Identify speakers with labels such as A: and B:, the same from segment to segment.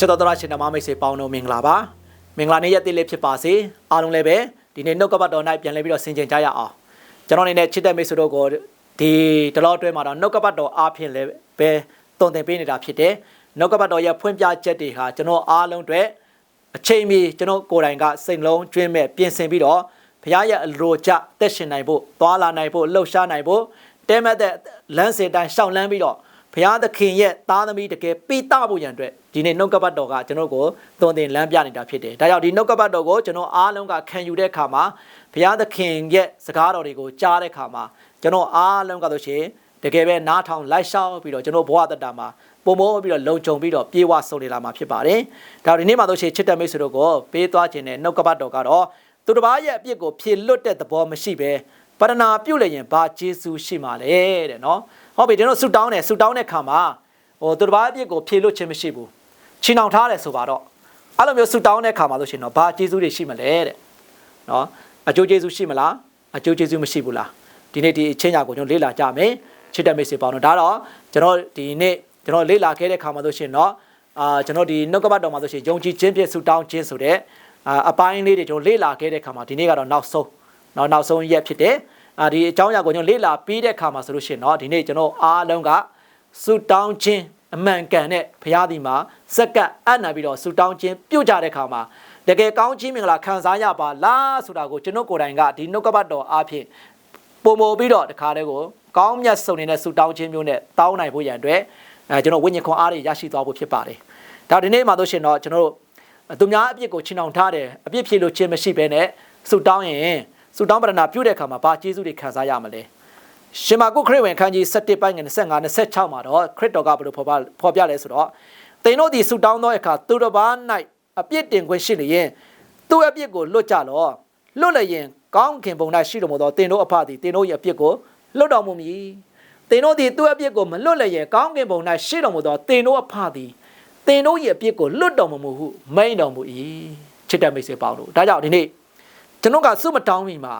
A: ချစ်တော်တော်ရှင်ဓမ္မမိတ်ဆွေပေါင်းတို့မင်္ဂလာပါမင်္ဂလာနေ့ရက်တည်းလေးဖြစ်ပါစေအားလုံးလည်းပဲဒီနေ့နှုတ်ကပတ်တော်၌ပြန်လည်ပြီးတော့ဆင်ခြင်ကြရအောင်ကျွန်တော်အနေနဲ့ချစ်တဲ့မိတ်ဆွေတို့ကိုဒီတလောအတွင်းမှာတော့နှုတ်ကပတ်တော်အားဖြင့်လည်းပဲတုံသင်ပေးနေတာဖြစ်တယ်နှုတ်ကပတ်တော်ရဲ့ဖွင့်ပြချက်တွေဟာကျွန်တော်အားလုံးအတွက်အချိန်မီကျွန်တော်ကိုယ်တိုင်ကစိတ်လုံးကျွင်းမဲ့ပြင်ဆင်ပြီးတော့ဘုရားရဲ့အလိုကျတက်ရှင်နိုင်ဖို့သွာလာနိုင်ဖို့လှုပ်ရှားနိုင်ဖို့တဲမဲ့တဲ့လမ်းစဉ်တိုင်းရှောင်လန်းပြီးတော့ ဘုရားသခင်ရဲ့သားသမီးတကယ်ပိတဖို့ရန်အတွက်ဒီနေ့နှုတ်ကပတ်တော်ကကျွန်တော်ကိုသွန်သင်လမ်းပြနေတာဖြစ်တယ်။ဒါကြောင့်ဒီနှုတ်ကပတ်တော်ကိုကျွန်တော်အားလုံးကခံယူတဲ့အခါမှာဘုရားသခင်ရဲ့စကားတော်တွေကိုကြားတဲ့အခါမှာကျွန်တော်အားလုံးကဆိုရှင်တကယ်ပဲနားထောင်လိုက်ရှောက်ပြီးတော့ကျွန်တော်ဘဝတတမှာပုံမောပြီးတော့လုံခြုံပြီးတော့ပြေဝဆုံးနေလာမှာဖြစ်ပါတယ်။ဒါဒီနေ့မှာဆိုရှင်ချစ်တဲ့မိတ်ဆွေတို့ကိုပေးသွားခြင်းနဲ့နှုတ်ကပတ်တော်ကတော့သူတစ်ပါးရဲ့အပြစ်ကိုဖြေလွတ်တဲ့သဘောမရှိပဲပရဏာပြုတ်လည်းရင်ဘာကျေးဇူးရှိမှာလဲတဲ့နော်။ ဟုတ်ပြီကျွန်တော်ဆူတောင်းတယ်ဆူတောင်းတဲ့ခါမှာဟိုသူတစ်ပါးအပြစ်ကိုဖြေလွတ်ခြင်းမရှိဘူး။ချီနှောင်ထားတယ်ဆိုပါတော့အဲ့လိုမျိုးဆူတောင်းတဲ့ခါမှာဆိုရှင်တော့ဘာကျေးဇူးတွေရှိမလဲတဲ့။နော်အကျိုးကျေးဇူးရှိမလားအကျိုးကျေးဇူးမရှိဘူးလား။ဒီနေ့ဒီအချင်းညာကိုကျွန်တော်လေ့လာကြမယ်။ချစ်တဲ့မိတ်ဆွေပေါင်းတို့ဒါတော့ကျွန်တော်ဒီနေ့ကျွန်တော်လေ့လာခဲ့တဲ့ခါမှာဆိုရှင်တော့အာကျွန်တော်ဒီနှုတ်ကပတ်တော်မှာဆိုရှင်ယုံကြည်ခြင်းဖြင့်ဆူတောင်းခြင်းဆိုတဲ့အာအပိုင်းလေးတွေကျွန်တော်လေ့လာခဲ့တဲ့ခါမှာဒီနေ့ကတော့နောက်ဆုံးနောက်နောက်ဆုံးရက်ဖြစ်တယ် အာဒီအကြောင်းအရာကိုကျွန်တော်လေ့လာပြီးတဲ့ခါမှာဆိုလို့ရှိရင်တော့ဒီနေ့ကျွန်တော်အားလုံးကဆူတောင်းခြင်းအမှန်ကန်တဲ့ဘုရားဒီမှာစက္ကပ်အပ်နာပြီးတော့ဆူတောင်းခြင်းပြုတ်ကြတဲ့ခါမှာတကယ်ကောင်းခြင်းမင်္ဂလာခံစားရပါလားဆိုတာကိုကျွန်တော်ကိုယ်တိုင်ကဒီနှုတ်ကပတ်တော်အားဖြင့်ပုံပေါ်ပြီးတော့တခါတည်းကိုကောင်းမြတ်စုံနေတဲ့ဆူတောင်းခြင်းမျိုးနဲ့တောင်းနိုင်ဖို့ရန်အတွက်အဲကျွန်တော်ဝိညာဉ်ခွန်အားတွေရရှိသွားဖို့ဖြစ်ပါတယ်ဒါဒီနေ့မှာတို့ရှင်တော့ကျွန်တော်တို့သူများအပြစ်ကိုချီနှောင်ထားတယ်အပြစ်ဖြေလို့ခြင်းမရှိဘဲနဲ့ဆူတောင်းရင် ဆူတောင်းပရဏာပြုတဲ့အခါမှာဘာကျေးဇူးတွေခံစားရမလဲရှင်မာကုခရစ်ဝင်ခန်းကြီး7ပိုင်းငယ်25 26မှာတော့ခရစ်တော်ကဘယ်လိုဖော်ပြဖော်ပြလဲဆိုတော့သင်တို့ဒီဆူတောင်းသောအခါသူတစ်ပါး၌အပြစ်တင်ခွင့်ရှိလျင်သူ့အပြစ်ကိုလွတ်ကြလောလွတ်လျင်ကောင်းခင်ပုံ၌ရှိတော်မူသောသင်တို့အဖသည်သင်တို့ရဲ့အပြစ်ကိုလွတ်တော်မူမည်သင်တို့သည်သူ့အပြစ်ကိုမလွတ်လျင်ကောင်းကင်ဘုံ၌ရှိတော်မူသောသင်တို့အဖသည်သင်တို့ရဲ့အပြစ်ကိုလွတ်တော်မမူဟုမိန်တော်မူ၏ချစ်တဲ့မိတ်ဆွေပေါင်းတို့ဒါကြောင့်ဒီနေ့ ကျွန်တော်ကစွတ်မတောင်းမိမှာ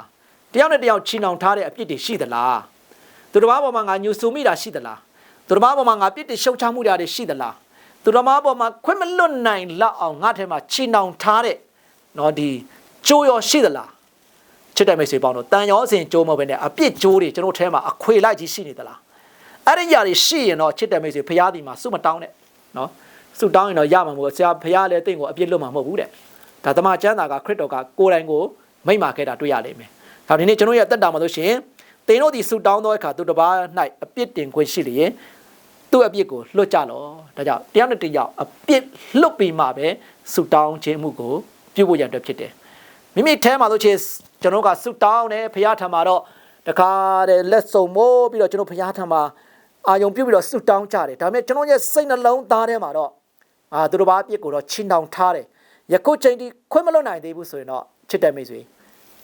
A: တယောက်နဲ့တယောက်ချီနှောင်ထားတဲ့အပြစ်တွေရှိသလားသူတစ်ပါးပေါ်မှာငါညှို့ဆူမိတာရှိသလားသူတစ်ပါးပေါ်မှာငါပြစ်တွေရှုံချမှုတာတွေရှိသလားသူတစ်ပါးပေါ်မှာခွင့်မလွတ်နိုင်လောက်အောင်ငါထဲမှာချီနှောင်ထားတဲ့နော်ဒီကြိုးရောရှိသလားချစ်တဲ့မိတ်ဆွေပေါင်းတို့တန်ရောစင်ကြိုးမဟုတ်ဘဲနဲ့အပြစ်ကြိုးတွေကျွန်တော်ထဲမှာအခွေလိုက်ကြီးရှိနေသလားအဲ့ဒီຢာတွေရှိရင်တော့ချစ်တဲ့မိတ်ဆွေဖရားဒီမှာစွတ်မတောင်းနဲ့နော်စွတ်တောင်းရင်တော့ရမှာမဟုတ်ဆရာဖရားလည်းတင့်ကိုအပြစ်လွတ်မှာမဟုတ်ဘူးတဲ့ဒါတမန်ကျမ်းစာကခရစ်တော်ကကိုယ်တိုင်ကို မိန့်မာခဲ့တာတွေ့ရလိမ့်မယ်ဒါဒီနေ့ကျွန်တော်ရဲ့တက်တာမှာလို့ရှိရင်သင်တို့ဒီစွတ်တောင်းသောအခါသူတစ်ပါး၌အပြစ်တင်ခွင့်ရှိလျင်သူ့အပြစ်ကိုလွတ်ကြလောဒါကြောင့်တရားနဲ့တရားအပြစ်လွတ်ပြီးမှပဲစွတ်တောင်းခြင်းမှုကိုပြုဖို့ရတဲ့ဖြစ်တယ်မိမိထဲမှာလို့ချင်းကျွန်တော်ကစွတ်တောင်းတယ်ဖရားထံမှာတော့တခါတည်းလက်စုံမိုးပြီးတော့ကျွန်တော်ဖရားထံမှာအာယုံပြုတ်ပြီးတော့စွတ်တောင်းကြတယ်ဒါပေမဲ့ကျွန်တော်ရဲ့စိတ်နှလုံးသားထဲမှာတော့အာသူတစ်ပါးအပြစ်ကိုတော့ချင်းတောင်ထားတယ်ယခုချိန်ထိခွင့်မလွတ်နိုင်သေးဘူးဆိုရင်တော့ ချစ်တဲ့မိတ်ဆွေ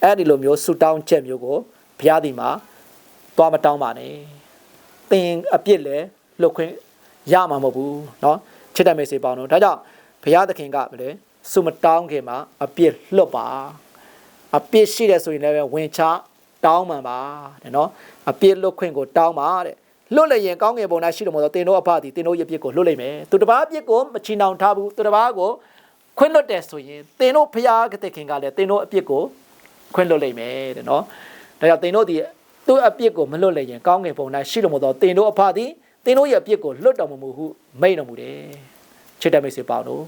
A: အဲ့ဒီလိုမျိုးစွတ်တောင်းချက်မျိုးကိုဘုရားဒီမှာသွားမတောင်းပါနဲ့သင်အပြစ်လည်းလွတ်ခွင့်ရမှာမဟုတ်ဘူးเนาะချစ်တဲ့မိတ်ဆွေပေါင်းတို့ဒါကြောင့်ဘုရားသခင်ကဗလေစွမတောင်းခင်မှာအပြစ်လွတ်ပါအပြစ်ရှိတယ်ဆိုရင်လည်းဝင်ချတောင်းမှန်ပါတဲ့เนาะအပြစ်လွတ်ခွင့်ကိုတောင်းပါတဲ့လွတ်လျင်ကောင်းငယ်ပုံ၌ရှိတော်မူသောတင်တို့အဖသည်တင်တို့ရဲ့ပြစ်ကိုလွတ်လိမ့်မယ်သူတစ်ပါးပြစ်ကိုမချီနှောင်ထားဘူးသူတစ်ပါးကို ခွင့်လွတ်တယ်ဆိုရင်တင်တို့ဖျားကတဲ့ခင်ကလည်းတင်တို့အပြစ်ကိုခွင့်လွတ်လိမ့်မယ်တဲ့နော်ဒါကြောင့်တင်တို့ဒီသူ့အပြစ်ကိုမလွတ်လျင်ကောင်းငယ်ပုံ၌ရှိတော်မူသောတင်တို့အဖသည်တင်တို့ရဲ့အပြစ်ကိုလွတ်တော်မမူဟုမိန့်တော်မူတယ်ချစ်တဲ့မိတ်ဆွေပေါင်းတို့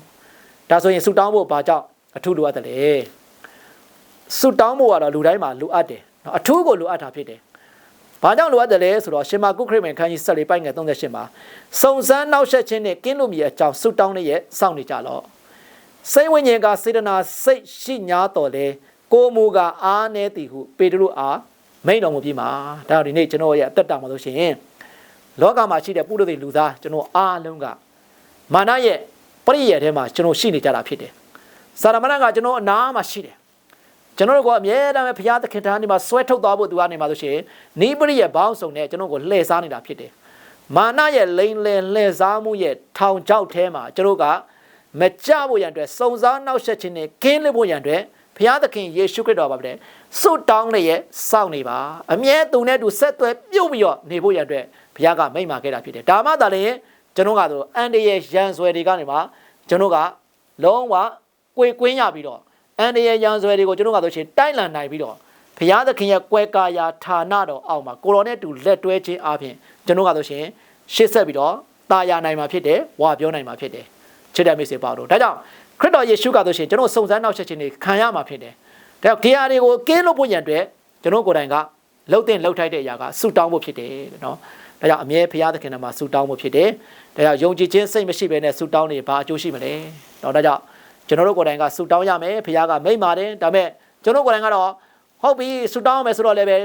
A: ဒါဆိုရင်ဆူတောင်းဖို့ဘာကြောင့်အထူးလိုအပ်တယ်လဲဆူတောင်းဖို့ကတော့လူတိုင်းမှာလိုအပ်တယ်နော်အထူးကိုလိုအပ်တာဖြစ်တယ်။ဘာကြောင့်လိုအပ်တယ်လဲဆိုတော့ရှင်မာကုခရစ်ဝင်ခန်းကြီးဆက်လေးပိုက်ငယ်38မှာစုံစမ်းနောက်ဆက်ခြင်းနဲ့ကင်းလို့မြည်အကြောင်းဆုတောင်းနေရဲ့စောင့်နေကြလော့။ စိတ်ဝိညာဉ်ကစေတနာစိတ်ရှိညာတော်လေကိုမူကအားနေသည်ဟုပေတရုအားမိန်တော်မူပြီးမှာဒါကြောင့်ဒီနေ့ကျွန်တော်ရဲ့အသက်တာမှာလို့ရှိရင်လောကမှာရှိတဲ့ပုရိသေလူသားကျွန်တော်အားလုံးကမာနရဲ့ပရိယေထဲမှာကျွန်တော်ရှိနေကြတာဖြစ်တယ်။စာရမဏေကကျွန်တော်အနာမှာရှိတယ်ကျွန်တော်တို့ကအမြဲတမ်းပဲဘုရားသခင်ထားနေမှာဆွဲထုတ်သွားဖို့သူကနေမှာဆိုရှင်နိပရိရဲ့ဘောင်းဆောင်နဲ့ကျွန်တော်ကိုလှည့်စားနေတာဖြစ်တယ်။မာနရဲ့လိန်လည်လှည့်စားမှုရဲ့ထောင်ချောက်ထဲမှာကျွန်တော်က မကြဖို့ရန်အတွက်စုံစားနောက်ဆက်ခြင်းနဲ့ကင်းလွတ်ဖို့ရန်အတွက်ဘုရားသခင်ယေရှုခရစ်တော်ပါပဲဆုတောင်းလျက်စောင့်နေပါအမြဲသူနဲ့သူဆက်သွဲပြုတ်ပြီးတော့နေဖို့ရန်အတွက်ဘုရားကမိန့်မာခဲ့တာဖြစ်တယ်။ဒါမှသာလေကျွန်တော်ကတော့အန်တရဲ့ရန်ဆွဲတွေကနေမှကကျွန်တော်ကလုံးဝကွေကွင်းရပြီးတော့အန်ဒီရဲ့ရန်ဆွဲတွေကိုကျွန်တော်ကဆိုရှင်တိုက်လန်နိုင်ပြီးတော့ဘုရားသခင်ရဲ့ကွဲကာယာဌာနတော်အောက်မှာကိုရောနဲ့တူလက်တွဲခြင်းအပြင်ကျွန်တော်ကဆိုရှင်ရှေ့ဆက်ပြီးတော့တာယာနိုင်မှာဖြစ်တယ်ဝါပြောနိုင်မှာဖြစ်တယ် ချစ်တဲ့မိတ်ဆွေပေါတို့ဒါကြောင့်ခရစ်တော်ယေရှုကဆိုရှင်ကျွန်တော်စုံစမ်းနောက်ဆက်ခြင်းတွေခံရမှာဖြစ်တယ်ဒါကြောင့်ဂေဟာတွေကိုကင်းလို့ဖို့ရန်အတွက်ကျွန်တော်ကိုယ်တိုင်ကလှုပ်တဲ့လှုပ်ထိုက်တဲ့အရာကဆူတောင်းဖို့ဖြစ်တယ်နော်ဒါကြောင့်အမြဲဘုရားသခင်ကမှာဆူတောင်းဖို့ဖြစ်တယ်ဒါကြောင့်ယုံကြည်ခြင်းစိတ်မရှိဘဲနဲ့ဆူတောင်းနေဘာအကျိုးရှိမလဲတော့ဒါကြောင့်ကျွန်တော်တို့ကိုယ်တိုင်ကဆူတောင်းရမယ်ဘုရားကမိန့်ပါတယ်ဒါပေမဲ့ကျွန်တော်ကိုယ်တိုင်ကတော့ဟုတ်ပြီဆူတောင်းရမယ်ဆိုတော့လည်းပဲ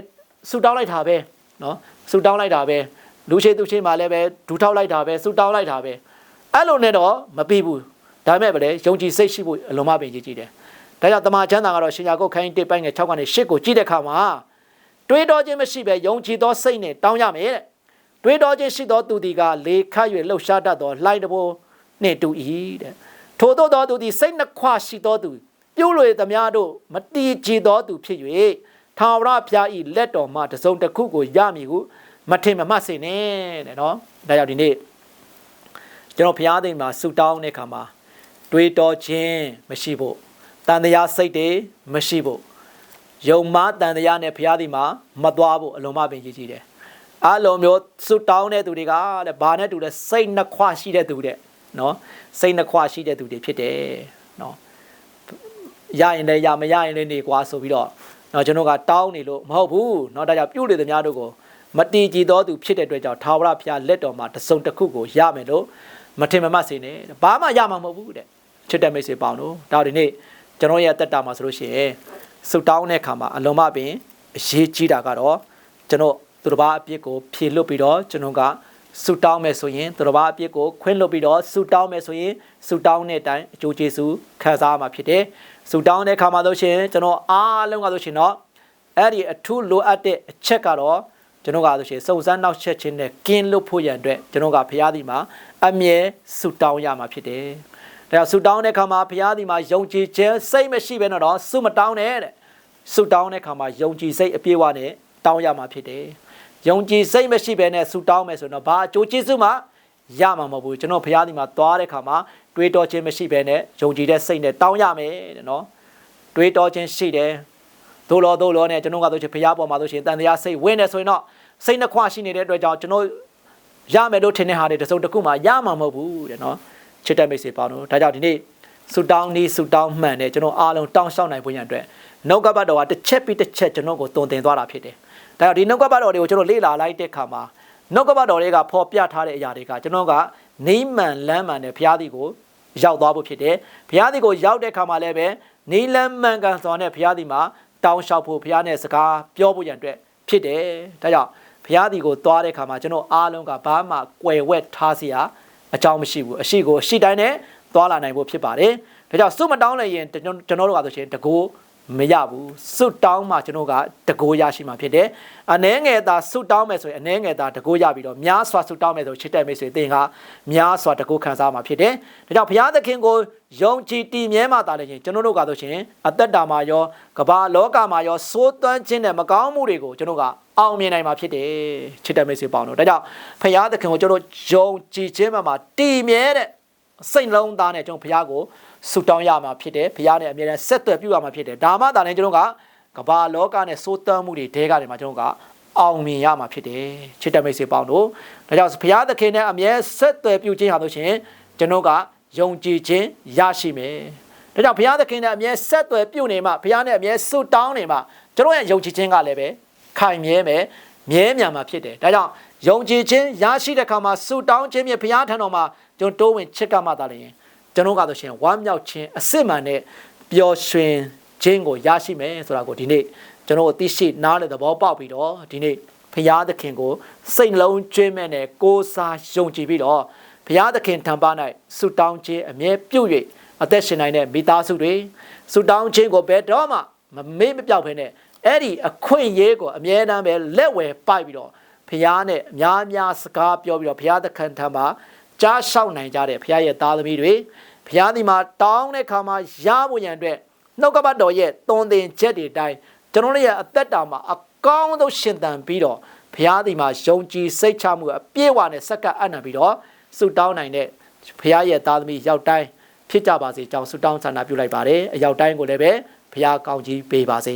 A: ဆူတောင်းလိုက်တာပဲနော်ဆူတောင်းလိုက်တာပဲလူရှိသူရှိမှလည်းပဲဒူထောက်လိုက်တာပဲဆူတောင်းလိုက်တာပဲ အဲ့လိုနဲ့တော့မပြီးဘူးဒါပေမဲ့ပဲလေယုံကြည်စိတ်ရှိဖို့အလုံးမပင်ကြီးကြည့်တယ်ဒါကြောင့်တမန်ကျမ်းစာကတော့ရှင်ယာကုတ်ခိုင်းတစ်ပိုင်းငယ်6ကနေ10ကိုကြည့်တဲ့အခါမှာတွေးတောခြင်းမရှိပဲယုံကြည်သောစိတ်နဲ့တောင်းရမယ်တဲ့တွေးတောခြင်းရှိသောသူသည်ကလေခတ်၍လှုပ်ရှားတတ်သောလှိုင်းတဘိုးနှင့်တူ၏တဲ့ထို့သောသောသူသည်စိတ်နှခွရှိသောသူပြုလွေသမျှတို့မတီကြည်သောသူဖြစ်၍ထာဝရဘုရား၏လက်တော်မှတစုံတစ်ခုကိုရမည်ဟုမထင်မမှတ်စေနဲ့တဲ့နော်ဒါကြောင့်ဒီနေ့ ကျွန်တော်ဘုရားသခင်မှာဆူတောင်းတဲ့အခါမှာတွေးတော်ခြင်းမရှိဖို့တန်တရားစိတ်တွေမရှိဖို့ယုံမာတန်တရားနဲ့ဘုရားသခင်မှာမသွားဖို့အလုံးမပင်ရည်ကြီးတယ်အလုံးမျိုးဆူတောင်းတဲ့သူတွေကတဲ့ဘာနဲ့တူလဲစိတ်နှခွရှိတဲ့သူတဲ့နော်စိတ်နှခွရှိတဲ့သူတွေဖြစ်တယ်နော်ရရင်လည်းရမရရင်လည်းနေကွာဆိုပြီးတော့နော်ကျွန်တော်ကတောင်းနေလို့မဟုတ်ဘူးနော်ဒါကြောင့်ပြုတ်လေသမားတို့ကိုမတီကြည်တော်သူဖြစ်တဲ့အတွက်ကြောင့်သာဝရဘုရားလက်တော်မှာတစုံတစ်ခုကိုရမယ်လို့ မထင်မမှတ်စေနဲ့ဘာမှရမှာမဟုတ်ဘူးတဲ့ချစ်တဲ့မိတ်ဆွေပေါင်းတို့ဒါဒီနေ့ကျွန်တော်ရဲ့အသက်တာမှာဆိုလို့ရှိရင်ဆုတောင်းတဲ့အခါမှာအလုံးမပင်အရေးကြီးတာကတော့ကျွန်တော်သူတစ်ပါးအပြစ်ကိုဖြေလွတ်ပြီးတော့ကျွန်တော်ကဆုတောင်းမယ်ဆိုရင်သူတစ်ပါးအပြစ်ကိုခွင့်လွတ်ပြီးတော့ဆုတောင်းမယ်ဆိုရင်ဆုတောင်းတဲ့အတိုင်းအကျိုးကျေးဇူးခံစားရမှာဖြစ်တယ်ဆုတောင်းတဲ့အခါမှာဆိုရှင်ကျွန်တော်အားလုံးကဆိုရှင်တော့အဲ့ဒီအထူးလိုအပ်တဲ့အချက်ကတော့ ကျွန်တော်ကဆိုရှင်စုံစမ်းနောက်ချက်ချင်းနဲ့ကင်းလွတ်ဖို့ရန်အတွက်ကျွန်တော်ကဖရားသည်မှာအမြဲဆုတောင်းရမှာဖြစ်တယ်။ဒါကြောင့်ဆုတောင်းတဲ့အခါမှာဖရားသည်မှာယုံကြည်ခြင်းစိတ်မရှိဘဲတော့ဆုမတောင်းနဲ့တဲ့။ဆုတောင်းတဲ့အခါမှာယုံကြည်စိတ်အပြည့်အဝနဲ့တောင်းရမှာဖြစ်တယ်။ယုံကြည်စိတ်မရှိဘဲနဲ့ဆုတောင်းမယ်ဆိုတော့ဘာအကျိုးကျေးဇူးမှရမှာမဟုတ်ဘူးကျွန်တော်ဖရားသည်မှာသွားတဲ့အခါမှာတွေးတောခြင်းမရှိဘဲနဲ့ယုံကြည်တဲ့စိတ်နဲ့တောင်းရမယ်တဲ့နော်။တွေးတောခြင်းရှိတယ် သို့လောသို့လောနဲ့ကျွန်တော်ကဆိုချင်ဖရားပေါ်မှာဆိုရှင်တန်တရားစိတ်ဝင်နေဆိုရင်တော့စိတ်နှခွရှိနေတဲ့အတွက်ကြောင့်ကျွန်တော်ရမယ်လို့ထင်တဲ့ဟာတွေတစုံတစ်ခုမှရမှာမဟုတ်ဘူးတဲ့နော်ချစ်တဲ့မိတ်ဆွေပေါင်းတို့ဒါကြောင့်ဒီနေ့ဆူတောင်းနီးဆူတောင်းမှန်တဲ့ကျွန်တော်အားလုံးတောင်းလျှောက်နိုင်ဖို့ရန်အတွက်နှုတ်ကပတ်တော်ကတစ်ချက်ပြီးတစ်ချက်ကျွန်တော်ကိုတုံတင်သွားတာဖြစ်တယ်ဒါကြောင့်ဒီနှုတ်ကပတ်တော်တွေကိုကျွန်တော်လေ့လာလိုက်တဲ့အခါမှာနှုတ်ကပတ်တော်တွေကဖော်ပြထားတဲ့အရာတွေကကျွန်တော်ကနိမ့်မှန်လမ်းမှန်တဲ့ဘုရားသခင်ကိုရောက်သွားဖို့ဖြစ်တယ်ဘုရားသခင်ကိုရောက်တဲ့အခါမှာလည်းပဲနိလမ်းမှန်ကန်စွာနဲ့ဘုရားသခင်မှာ တောင်းလျှောက်ဖို့ဘုရားနဲ့စကားပြောဖို့ရန်အတွက်ဖြစ်တယ်ဒါကြောင့်ဘုရားဒီကိုသွားတဲ့အခါမှာကျွန်တော်အားလုံးကဘာမှကွယ်ဝက်ထားစရာအကြောင်းမရှိဘူးအရှိကိုအရှိတိုင်းနဲ့သွားလာနိုင်ဖို့ဖြစ်ပါတယ်ဒါကြောင့်စွမတောင်းလည်းရင်ကျွန်တော်တို့ကဆိုရှင်တကိုး မရဘူးစွတောင်းမှကျွန်တော်ကတကိုးရရှိမှာဖြစ်တယ်အနှဲငယ်သာစွတောင်းမယ်ဆိုရင်အနှဲငယ်သာတကိုးရပြီးတော့များစွာစွတောင်းမယ်ဆိုချစ်တဲ့မိတ်ဆွေသင်ကများစွာတကိုးခံစားမှာဖြစ်တယ်ဒါကြောင့်ဘုရားသခင်ကိုယုံကြည်တည်မြဲမှသာလည်းချင်းကျွန်တော်တို့ကဆိုရှင်အသက်တာမှာရောကမ္ဘာလောကမှာရောစိုးသွမ်းခြင်းနဲ့မကောင်းမှုတွေကိုကျွန်တော်ကအောင်မြင်နိုင်မှာဖြစ်တယ်ချစ်တဲ့မိတ်ဆွေပေါင်းတို့ဒါကြောင့်ဘုရားသခင်ကိုကျွန်တော်ယုံကြည်ခြင်းမှာတည်မြဲတဲ့စိတ်လုံးသားနဲ့ကျွန်တော်ဘုရားကို ဆုတောင်းရမှာဖြစ်တယ်ဘုရားနဲ့အမြဲတမ်းဆက်သွယ်ပြုရမှာဖြစ်တယ်ဒါမှသာလည်းကျွန်တော်ကကမ္ဘာလောကနဲ့စိုးသွမ်းမှုတွေတဲကနေမှာကျွန်တော်ကအောင်မြင်ရမှာဖြစ်တယ်ချစ်တဲ့မိတ်ဆွေပေါင်းတို့ဒါကြောင့်ဘုရားသခင်နဲ့အမြဲဆက်သွယ်ပြုခြင်းဟာလို့ရှင်ကျွန်တော်ကယုံကြည်ခြင်းရရှိမယ်ဒါကြောင့်ဘုရားသခင်နဲ့အမြဲဆက်သွယ်ပြုနေမှဘုရားနဲ့အမြဲဆုတောင်းနေမှကျွန်တော်ရဲ့ယုံကြည်ခြင်းကလည်းပဲခိုင်မြဲမယ်မြဲမြံမှာဖြစ်တယ်ဒါကြောင့်ယုံကြည်ခြင်းရရှိတဲ့အခါမှာဆုတောင်းခြင်းဖြင့်ဘုရားထံတော်မှာကျွန်တော်တိုးဝင်ချစ်ကမှသာလျှင် ကျွန်တော်ကဆိုရှင်ဝမ်းမြောက်ခြင်းအစစ်မှန်နဲ့ပျော်ရွှင်ခြင်းကိုရရှိမယ်ဆိုတာကိုဒီနေ့ကျွန်တော်သိရှိနားလေသဘောပေါက်ပြီးတော့ဒီနေ့ဘုရားသခင်ကိုစိတ်လုံးကျွင်းမဲ့နဲ့ကိုးစားယုံကြည်ပြီးတော့ဘုရားသခင်ထံပါ၌ဆုတောင်းခြင်းအမြဲပြုတ်၍အသက်ရှင်နိုင်တဲ့မိသားစုတွေဆုတောင်းခြင်းကိုဘယ်တော့မှမမေ့မပြောက်ဖ ೇನೆ အဲ့ဒီအခွင့်အရေးကိုအမြဲတမ်းပဲလက်ဝယ်ပိုက်ပြီးတော့ဘုရားနဲ့အများများစကားပြောပြီးတော့ဘုရားသခင်ထံမှာ ကြားလျှောက်နိုင်ကြတဲ့ဘုရားရဲ့သားသမီးတွေဘုရားဒီမှာတောင်းတဲ့ခါမှာရဖို့ရန်အတွက်နှုတ်ကပတ်တော်ရဲ့သွန်သင်ချက်တွေအတိုင်းကျွန်တော်တို့ရဲ့အသက်တာမှာအကောင်းဆုံးရှင်သန်ပြီးတော့ဘုရားဒီမှာယုံကြည်စိတ်ချမှုအပြည့်အဝနဲ့စက္ကပ်အပ်နိုင်ပြီးတော့ဆုတောင်းနိုင်တဲ့ဘုရားရဲ့သားသမီးရောက်တိုင်းဖြစ်ကြပါစေကြောင်းဆုတောင်းဆန္ဒပြုလိုက်ပါတယ်အရောက်တိုင်းကိုလည်းပဲဘုရားကောင်းကြီးပေးပါစေ